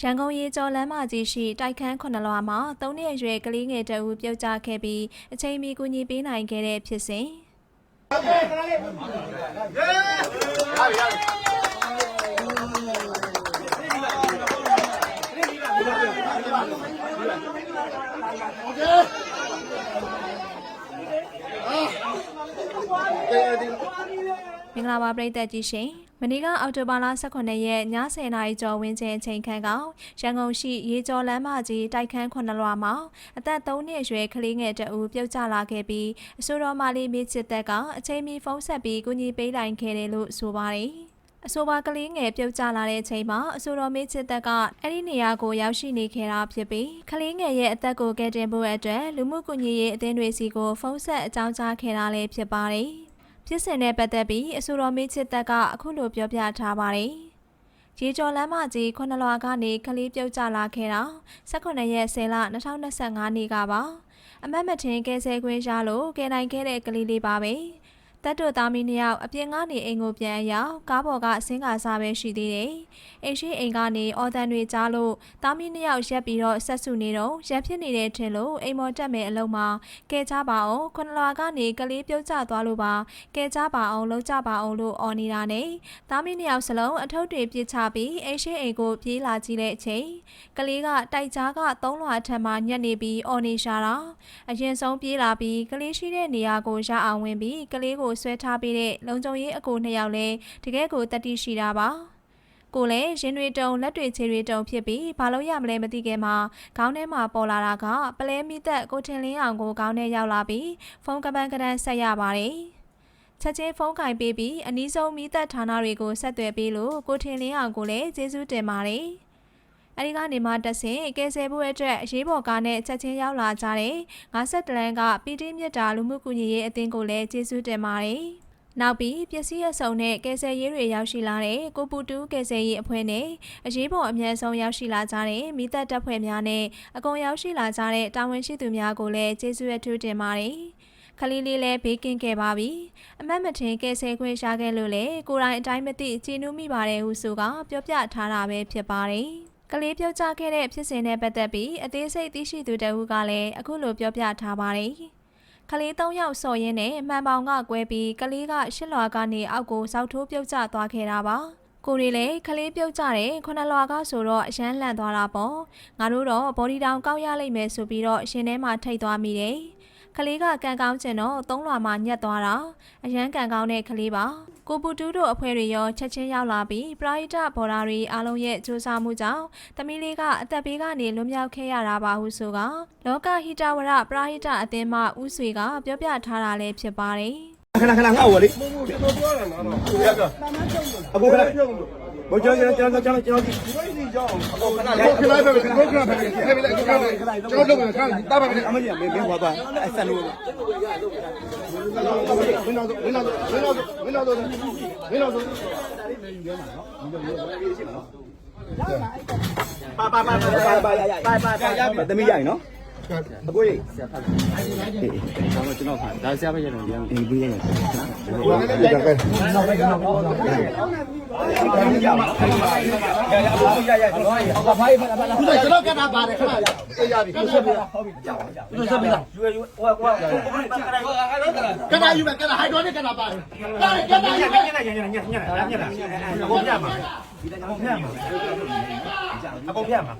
ရန်ကုန်ရေကျော်လမ်းမကြီးရှိတိုက်ခန်းခုနှစ်လွှာမှာ၃နှစ်အရွယ်ကလေးငယ်တအူပြုတ်ကျခဲ့ပြီးအချိန်မီကူညီပေးနိုင်ခဲ့တဲ့ဖြစ်စဉ် မင်္ဂလာပါပရိသတ်ကြီးရှင်မနေ့ကအောက်တိုဘာလ18ရက်ည10:00နာရီကျော်ဝန်းကျင်အချိန်ခန့်ကရန်ကုန်ရှိရေကျော်လမ်းမကြီးတိုက်ခန်းခုနှစ်လွှာမှာအသက်3နှစ်အရွယ်ကလေးငယ်တအူပြုတ်ကျလာခဲ့ပြီးအဆိုတော်မလေးမိချစ်သက်ကအချိန်မီဖုန်းဆက်ပြီးကူညီပေးနိုင်ခဲ့တယ်လို့ဆိုပါတယ်အဆိုပါကလေးငယ်ပြုတ်ကျလာတဲ့အချိန်မှာအဆိုတော်မေးချစ်သက်ကအဲ့ဒီနေရာကိုရောက်ရှိနေခဲ့တာဖြစ်ပြီးကလေးငယ်ရဲ့အသက်ကိုကယ်တင်ဖို့အတွက်လူမှုကူညီရေးအသင်းတွေစီကိုဖုန်းဆက်အကြောင်းကြားခဲ့တာလည်းဖြစ်ပါတယ်။ ဖြစ်စဉ်နဲ့ပတ်သက်ပြီးအဆိုတော်မေးချစ်သက်ကအခုလိုပြောပြထားပါတယ်။ရေကျော်လမ်းမကြီးခုနှစ်လွှာကနေကလေးပြုတ်ကျလာခဲ့တာ18ရက်10လ2025နေ့ကပါ။အမတ်မထင်ကဲဆဲခွင့်ရလို့ကဲနိုင်ခဲ့တဲ့ကလေးလေးပါပဲ။ တက်တို့သားမီးနှစ်ယောက်အပြင်ကနေအိမ်ကိုပြန်ရောက်ကားပေါ်ကအစင်းကာစားပဲရှိသေးတယ်။အိမ်ရှိအိမ်ကနေအော်တန်တွေကြားလို့သားမီးနှစ်ယောက်ရက်ပြီးတော့ဆက်စုနေတော့ရက်ဖြစ်နေတဲ့ထင်လို့အိမ်မော်တက်မယ်အလုံးမှာကဲချပါအောင်ခုနလွာကနေကလေးပြုတ်ကျသွားလို့ပါကဲချပါအောင်လုံးကြပါအောင်လို့အော်နေတာနဲ့သားမီးနှစ်ယောက်စလုံးအထုပ်တွေပြစ်ချပြီးအိမ်ရှိအိမ်ကိုပြေးလာကြည့်တဲ့အချိန်ကလေးကတိုက်ကြားကသုံးလွာအထက်မှာညက်နေပြီးအော်နေရှာတာအရင်ဆုံးပြေးလာပြီးကလေးရှိတဲ့နေရာကိုရအောင်ဝင်ပြီးကလေးကိုဆွဲထားပြီးတဲ့လုံခြုံရေးအကူနှစ်ယောက်လည်းတကယ်ကိုတတိရှိတာပါကိုလည်းရင်တွေတုံလက်တွေခြေတွေတုံဖြစ်ပြီးဘာလို့ရမလဲမသိခင်မှာခေါင်းထဲမှာပေါ်လာတာကပလဲမိသက်ကိုထင်လင်းအောင်ကိုခေါင်းထဲရောက်လာပြီးဖုန်းကပန်းကတန်းဆက်ရပါတယ်ချက်ချင်းဖုန်းကင်ပေးပြီးအနီးဆုံးမိသက်ဌာနတွေကိုဆက်သွယ်ပေးလို့ကိုထင်လင်းအောင်ကိုလည်းကျေးဇူးတင်ပါတယ် အဲဒီကနေမှတက်ဆင်ကယ်ဆယ်ဖို့အတွက်အရေးပေါ်ကားနဲ့ချက်ချင်းရောက်လာကြတဲ့50တလန်းကပီတီမြတ်တာလူမှုကူညီရေးအသင်းကိုလည်းကျေးဇူးတင်ပါတယ်နောက်ပြီးပစ္စည်းအစုံနဲ့ကယ်ဆယ်ရေးတွေရောက်ရှိလာတဲ့ကိုပူတူးကယ်ဆယ်ရေးအဖွဲ့နဲ့အရေးပေါ်အမြဲဆုံးရောက်ရှိလာကြတဲ့မိသက်တပ်ဖွဲ့များနဲ့အကုန်ရောက်ရှိလာကြတဲ့တာဝန်ရှိသူများကိုလည်းကျေးဇူးအထူးတင်ပါတယ်။ခလေးလေးလည်းဘေးကင်းခဲ့ပါပြီ။အမတ်မထင်ကယ်ဆယ်ခွင့်ရှာခဲ့လို့လေကိုယ်တိုင်အတိုင်းမသိကြည်နူးမိပါတယ်ဟုဆိုကပြောပြထားတာပဲဖြစ်ပါတယ်။ ကလေးပြောက်ကြခဲ့တဲ့ဖြစ်စဉ်နဲ့ပတ်သက်ပြီးအသေးစိတ်သိရှိသူတဦးကလည်းအခုလိုပြောပြထားပါတယ်။ကလေး၃ယောက်စော်ရင်းနဲ့မှန်ပေါင်ကကွဲပြီးကလေးကရှစ်လွာကနေအောက်ကိုစောက်ထိုးပြုတ်ကျသွားခဲ့တာပါကိုရီလည်းကလေးပြုတ်ကြတယ်ခုနလွာကဆိုတော့အရန်လန့်သွားတာပေါ့ငါတို့တော့ဘော်ဒီတောင်ကောက်ရလိမ့်မယ်ဆိုပြီးတော့ရှင်ထဲမှာထိတ်သွားမိတယ် ကလေးကကန်ကောင်းကျင်တော့သုံးလွာမှာညက်သွားတာအရန်ကန်ကောင်းတဲ့ကလေးပါကိုပူတူးတို့အဖွဲ့တွေရောချက်ချင်းရောက်လာပြီးပရာဟိတဘော်ဒါရီအားလုံးရဲ့စူးစမ်းမှုကြောင့်သမီးလေးကအသက်ဘေးကနေလွတ်မြောက်ခဲ့ရတာပါဟုဆိုကလောကဟိတဝရပရာဟိတအသင်းမှဦးဆွေကပြောပြထားတာလည်းဖြစ်ပါတယ်ခဏခဏငါ့ဝလေကျွန်တော်ပြောတာနော်တော့ရကအခုခဏ ပြုံးလို့ဘောကျွန်တော်ကျွန်တော်ကျွန်တော်ကျွန်တော်ဒီလိုစီကြောင်းအခုခဏလေးခဏလေးပဲခဏခဏပဲခဏလေးခဏလေးကျွန်တော်လုပ်မယ်ခဏတာပါမယ်အမကြီးမင်းမင်းဟွာပါအဆက်လို့ဝင်းတော့ဝင်းတော့ဝင်းတော့ဝင်းတော့ဝင်းတော့ပါပါပါပါပါရရပါပါပါသမီးရနော်အကိုကြီးဆရာဖတ်အေးကျွန်တော်ကျွန်တော်ဖတ်ဒါဆရာပဲရတော့ရအေးပြီးရတယ်ဝင်းနေကြတယ်နောက်ပဲနောက်ပဲရပါရရအကိုရရတော့ရဘာဖိုင်ဖတ်ဖတ်ဒီကျွန်တော်ကတာပါတယ်ခဏလေးအေးရပြီဟုတ်ပြီဟုတ်ပြီကြောက်ကြောက်ဆက်ပြီးလားယူယူဟိုဟိုကတာယူမယ်ကတာဟိုက်ဒရိုနစ်ကတာပါတယ်ကတာကတာယူမယ်ညညညညညညညအကုန်ပြမှာအကုန်ပြမှာအကုန်ပြမှာ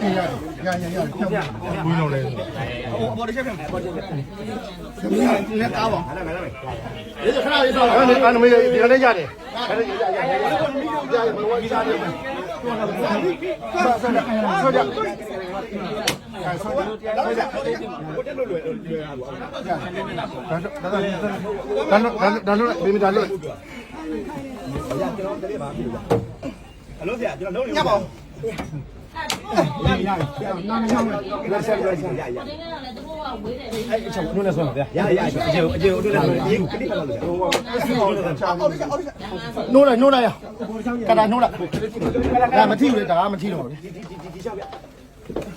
အေးရရရရဖြုတ်ဝင်းတော့လေဟိုဘော်ဒီချက်ပြမှာဘော်ဒီချက်ဒီနေ့ကားပါလာမယ်လာမယ်ဒီခဏလေးတော့အဲ့ဒီအနမေးဒီနေ့ရတယ်အဲ့ဒီရရရရရမဝီစားတယ်ဆောဆောဆောကြဆောဆောကြဘိုးတက်လို့လွယ်လွယ်လွယ်ပါဘောဒါဒါဒါဒါဒါလို့ဘယ်မှာဒါလို့အလို့ဆရာကျွန်တော်လုံးနေညပါရရရနာမည်နာမည်လက်ဆက်လက်ဆက်ရရ အဲ့အချက်တို့လည်းဆွမ်းပါဗျာရရအကျေအကျေတို့လည်းဒီကတိကလို့ဟိုနိုးလိုက်နိုးလိုက်ရကတာနိုးလိုက်ဒါမထီဘူးလေဒါမထီတော့ဘူးဒီဒီဒီဒီချက်ဗျ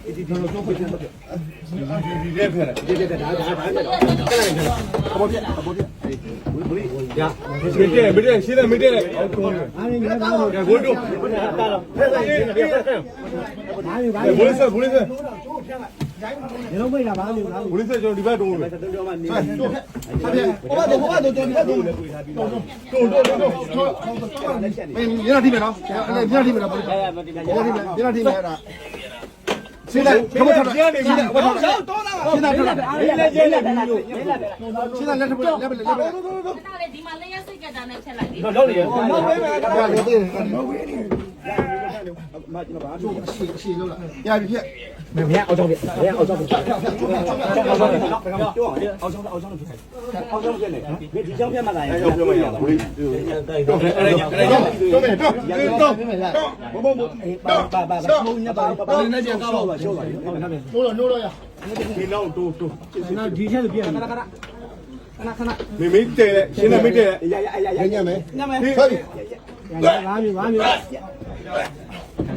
ဒီဒီဒီတော့ဖွင့်တယ်ဒီဒီလေးဖရ နေလုံးမိတ်တာဘာလို့လဲ။ဘုရင်ဆက်ကျွန်တော်ဒီဘက်တုံးလို့။တုံးတော့မှနေ။ဟုတ်ကဲ့။ဟုတ်ကဲ့။ဟိုဘက်ဟိုဘက်တုံးတယ်ဒီဘက်တုံးတယ်။တုံးတုံးတုံးတုံးတုံး။မင်းညနာတိမယ်နော်။အဲ့ညနာတိမယ်နော်။ညနာတိမယ်။ညနာတိမယ်အဲ့ဒါ။ရှင်းလိုက်ခမထတာရှင်းလိုက်ဝတ်ထားရှင်းတော့တာရှင်းတာထွက်လာလေးလေးလေးလေးရှင်းတာလက်ထပ်လက်လက်လက်လက်ဒီမှာလေးရစိတ်ကတာနဲ့ချက်လိုက်လေလောက်လေလောက်ပဲပဲလောက်ပဲလောက်ပဲ အမကျွန်တော်ဘာမှမပြောဘူးရှေ့ရှေ့လောက်လာရပြီဖြစ်မင်းမရအောင်ကြောက်ပြမင်းအောင်ကြောက်ပြကြောက်ကြောက်ကြောက်ကြောက်ကြောက်အောင်ကြောက်အောင်ကြောက်လို့ဖြစ်တယ်အောင်ကြောက်ပြနေမင်းဒီကြောက်ပြမှလာရင်ကြောက်ပြမှရပါဘူးဟုတ်တယ်အဲ့ဒါကြောက်တော့တော့တော့တော့ဘဘဘဘာဘာဘာဘာဘုံညပါဘာနေကြကားပါပါရှော့ပါဟုတ်တယ်နိုးတော့နိုးတော့ရဒီနောက်တိုးတိုးနောက်ဒီချက်ပြည့်ခဏခဏခဏခဏမိမိတဲလေရှင်းနေမိတဲလေရရရရညံ့မယ်ညံ့မယ်ဟုတ်ပြီဘာမျိုးဘာမျိုး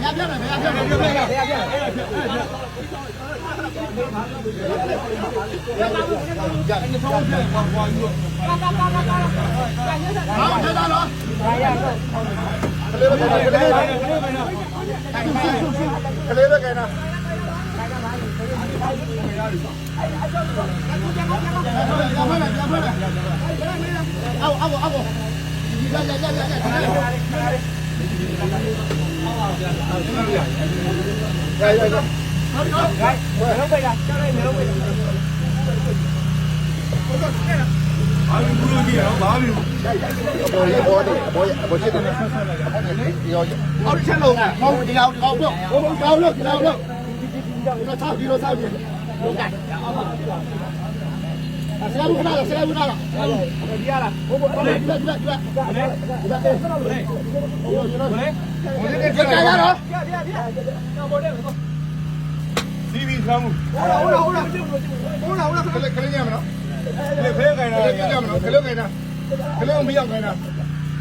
ဘယ်ပြမယ်ဘယ်ပြမယ်ဘယ်ပြမယ်ဘယ်ပြမယ်အဲ့ဒါပြအဲ့ဒါပြရနေဆုံးပြန်ပါပါယူပါပါပါပါပါပါဟောထဲတာလားဟာရတော့ကလေးပဲကလေးပဲကလေးပဲကလေးပဲကဲနာအောက်အောက်အောက်အောက်ရရရရရ ရိုက်ရိုက်တော့ဟုတ်တော့ရိုက်မလုံးပဲလားကြားလိုက်မလုံးပဲလားဟုတ်တော့ခဲ့လားဘာလို့ဘူးလို့ကြည့်ရအောင်ဘာလို့ဘောရဘောတယ်ဘောရဘောချက်တယ်ရောအော်ချက်လုံးမဟုတ်ဒီကောင်ဒီကောင်ပေါ့ဘုံကောင်လို့ဒီကောင်လို့ဒီဒီဒီဒီတော့ထားဒီတော့ထားဒီလုံးကအောင်ပါ Selalu kenal, selalu kenal. Dia lah. Boleh, juga, juga, juga. Boleh. Boleh. Boleh. Boleh. Dia kaya loh. Dia, dia, dia. Nah, boleh. CV kamu. Ola, ola, ola. Ola, ola. Kalian kalian jangan. Kalian kaya nak. Kalian kaya nak. Kalian kaya nak. Kalian biar kaya nak.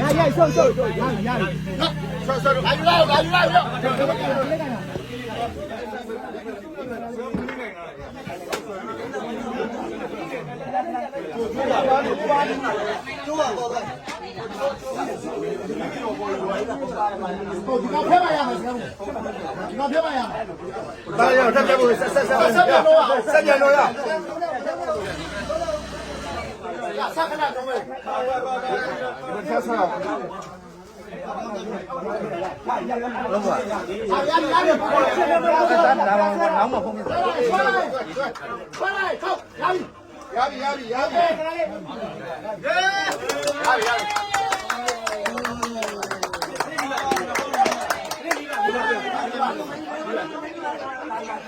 ရရရှုပ်ရှုပ်ရရနော်ဆောဆောလာယူလာလာယူလာယူလာတို့ကတော့တော့ဒီကဖဲပါရမယ်ဆရာမဒီကဖဲပါရမယ်ဒါရအောင်တက်ပြဖို့ဆက်ဆက်ဆက်ဆက်ပြန်တော့ဆက်ပြန်တော့ရ 好好好好好好好好好好好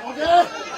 好好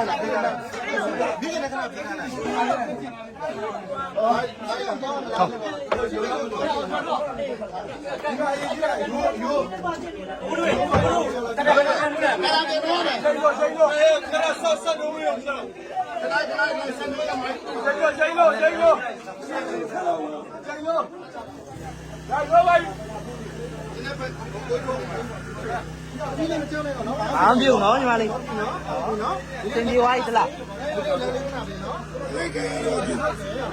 ရောက်လာဒီကနေ့ဒီကနေ့ခဏပြန်လာအော်အဲ့ဒါတော့လာလို့ရိုးရိုးဒီကရေကြီးရိုးရိုးဘူးလို့ဘူးတကယ်ကမ်းလို့လားကမ်းလို့လားဆိုင်လို့ဆိုင်လို့အဲခဏဆော့ဆော့လို့ရအောင်ဆော့ခဏခဏဆိုင်လို့ဆိုင်လို့ဆိုင်လို့ဆိုင်လို့ဆိုင်လို့ဆိုင်လို့ဆိုင်လို့ သလားလေကေရောဒီရေရော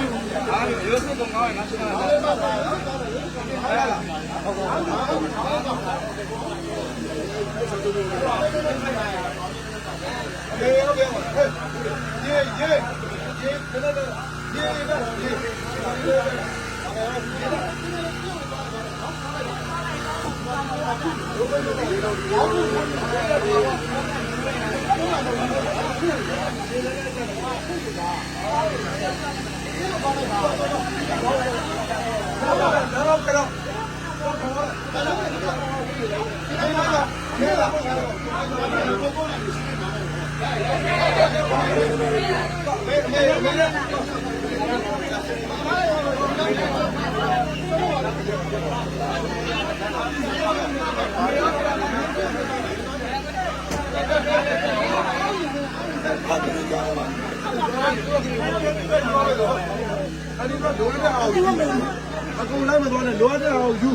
ရေရေ ရေရေ ရေရေ အဲ့ဒီတော့လိုအပ်တဲ့အောင်ယူအကုန်လိုက်မသွားနဲ့လိုအပ်တဲ့အောင်ယူ